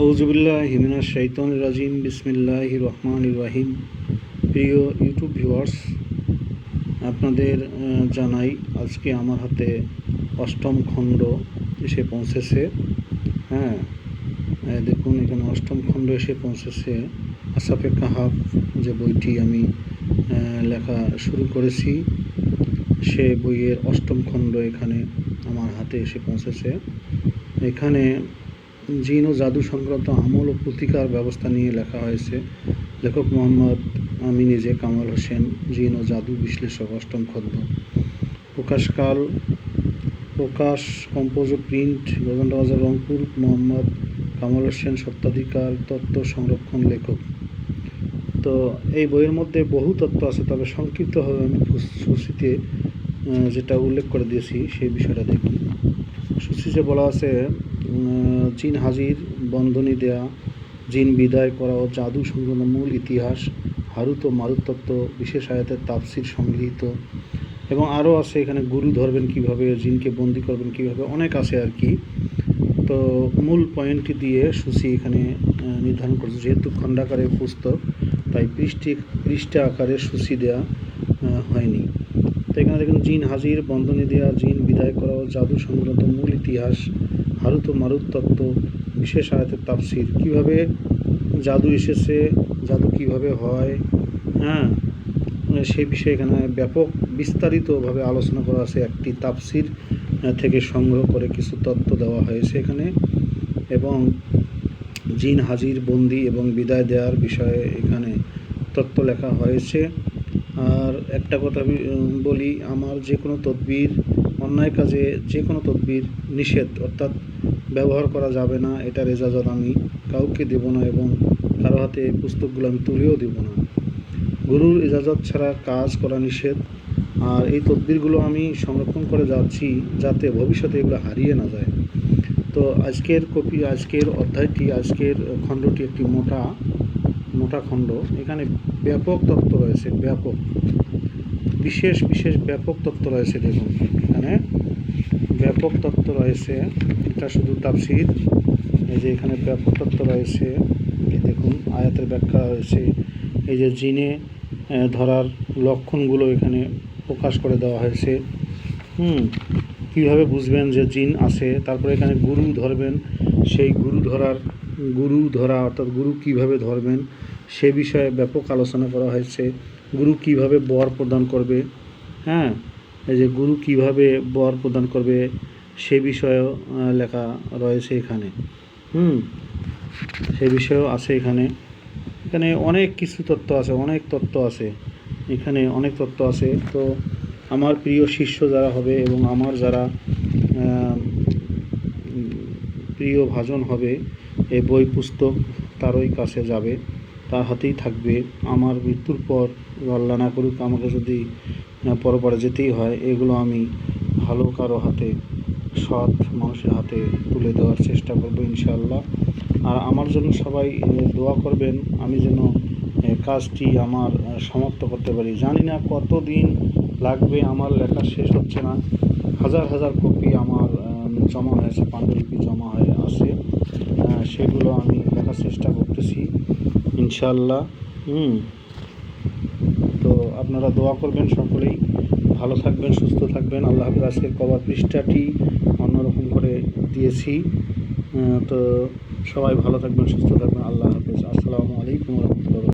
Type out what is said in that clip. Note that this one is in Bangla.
আউজুবিল্লাহ হিমিনা শৈতন রাজিম বিসমিল্লাহ রহমান রাহিম। প্রিয় ইউটিউব ভিউয়ার্স, আপনাদের জানাই আজকে আমার হাতে অষ্টম খণ্ড এসে পৌঁছেছে। হ্যাঁ দেখুন, এখানে অষ্টম খণ্ড এসে পৌঁছেছে। আসাফে কাহাব যে বইটি আমি লেখা শুরু করেছি, সে বইয়ের অষ্টম খণ্ড এখানে আমার হাতে এসে পৌঁছেছে। এখানে জিন ও জাদু সংক্রান্ত আমল ও প্রতিকার ব্যবস্থা নিয়ে লেখা হয়েছে। লেখক মোহাম্মদ আমি নিজে কামাল হোসেন, জিন ও জাদু বিশ্লেষক, অষ্টম খদ্দ প্রকাশকাল, প্রকাশ, কম্পোজ, প্রিন্ট গোবিন্দবাজার রংপুর, মোহাম্মদ কামাল হোসেন, সত্ত্বাধিকার, তত্ত্ব সংরক্ষণ লেখক। তো এই বইয়ের মধ্যে বহু তত্ত্ব আছে, তবে সংক্ষিপ্তভাবে আমি সূ- যেটা উল্লেখ করে দিয়েছি, সেই বিষয়টা দেখুন সূচিতে বলা আছে জিন হাজির বন্ধনী দেয়া জিন বিদায় করা ও জাদু সংক্রান্ত মূল ইতিহাস হারুত ও মারুত তত্ত্ব বিশেষ আয়াতের তাফসির সংগৃহীত। এবং আরও আছে এখানে গুরু ধরবেন কীভাবে জিনকে বন্দি করবেন কীভাবে অনেক আছে আর কি। তো মূল পয়েন্টটি দিয়ে সূচি এখানে নির্ধারণ করছে। যেহেতু খণ্ডাকারের পুস্তক তাই পৃষ্ঠি পৃষ্ঠা আকারে দেওয়া আহ, হয়নি। তো এখানে দেখুন জিন হাজির বন্ধনী দেওয়া জিন বিদায় করা ও জাদু সংক্রান্ত মূল ইতিহাস হারুত মারুত তত্ত্ব বিশেষ আয়াতের তাফসির। কীভাবে জাদু এসেছে, জাদু কীভাবে হয় হ্যাঁ? মানে সেই বিষয়ে এখানে ব্যাপক বিস্তারিতভাবে আলোচনা করা আছে। একটি তাফসির থেকে সংগ্রহ করে কিছু তত্ত্ব দেওয়া হয়েছে এখানে। এবং জিন হাজির, বন্দি এবং বিদায় দেওয়ার বিষয়ে এখানে তত্ত্ব লেখা হয়েছে। আর একটা কথা বলি, আমার যে কোনো তদবির অন্যায় কাজে যে কোনো তদবির, নিষেধ অর্থাৎ ব্যবহার করা যাবে না এটার এজাজত আমি কাউকে দেব না এবং কারও হাতে পুস্তকগুলো আমি তুলেও দেব না। গুরুর ইজাজত ছাড়া কাজ করা নিষেধ। আর এই তদবিরগুলো আমি সংরক্ষণ করে যাচ্ছি যাতে ভবিষ্যতে এগুলো হারিয়ে না যায়। তো আজকের কপি, আজকের অধ্যায়টি, আজকের খণ্ডটি একটি মোটা মোটা খণ্ড। এখানে ব্যাপক তত্ত্ব রয়েছে, ব্যাপক। বিশেষ বিশেষ ব্যাপক তত্ত্ব রয়েছে দেখুন এখানে। ব্যাপক তত্ত্ব রয়েছে, এটা শুধু তাফসির। এই যে এখানে ব্যাপক তত্ত্ব রয়েছে, এই দেখুন আয়াতের ব্যাখ্যা রয়েছে। এই যে জিনে ধরার লক্ষণগুলো এখানে প্রকাশ করে দেওয়া হয়েছে। হুম, কীভাবে বুঝবেন যে জিন আছে? তারপরে এখানে গুরু ধরবেন। সেই গুরু ধরার, গুরু ধরা অর্থাৎ গুরু কীভাবে ধরবেন? সে বিষয়ে ব্যাপক আলোচনা করা হয়েছে। গুরু কীভাবে বর প্রদান করবে? হ্যাঁ এই যে গুরু কীভাবে বর প্রদান করবে সে বিষয়েও লেখা রয়েছে এখানে। হুম, সে বিষয়েও আছে এখানে। এখানে অনেক কিছু তত্ত্ব আছে, অনেক তত্ত্ব আছে। এখানে অনেক তত্ত্ব আছে। তো আমার প্রিয় শিষ্য যারা হবে এবং আমার যারা প্রিয় ভাজন হবে, এই বই পুস্তক তারই কাছে যাবে। তার হাতেই থাকবে। আমার মৃত্যুর পর আল্লাহ না করুক, আমাকে যদি পরপরে যেতেই হয়, এগুলো আমি ভালো কারও হাতে, সৎ মানুষের হাতে তুলে দেওয়ার চেষ্টা করব ইনশাআল্লাহ। আর আমার জন্য সবাই দোয়া করবেন, আমি যেন কাজটি আমার সমাপ্ত করতে পারি। জানি না কতদিন লাগবে, আমার লেখা শেষ হচ্ছে না। হাজার হাজার কপি আমার জমা হয়েছে, পাণ্ডুলিপি জমা হয়ে আছে। সেগুলো আমি লেখার চেষ্টা করতেছি ইনশাল্লাহ হুম। আপনারা দোয়া করবেন সকলেই। ভালো থাকবেন, সুস্থ থাকবেন। আল্লাহ হাফিজ, আজকের কবার পৃষ্ঠাটি অন্যরকম করে দিয়েছি। তো সবাই ভালো থাকবেন, সুস্থ থাকবেন। আল্লাহ হাফিজ। আসসালামু আলাইকুম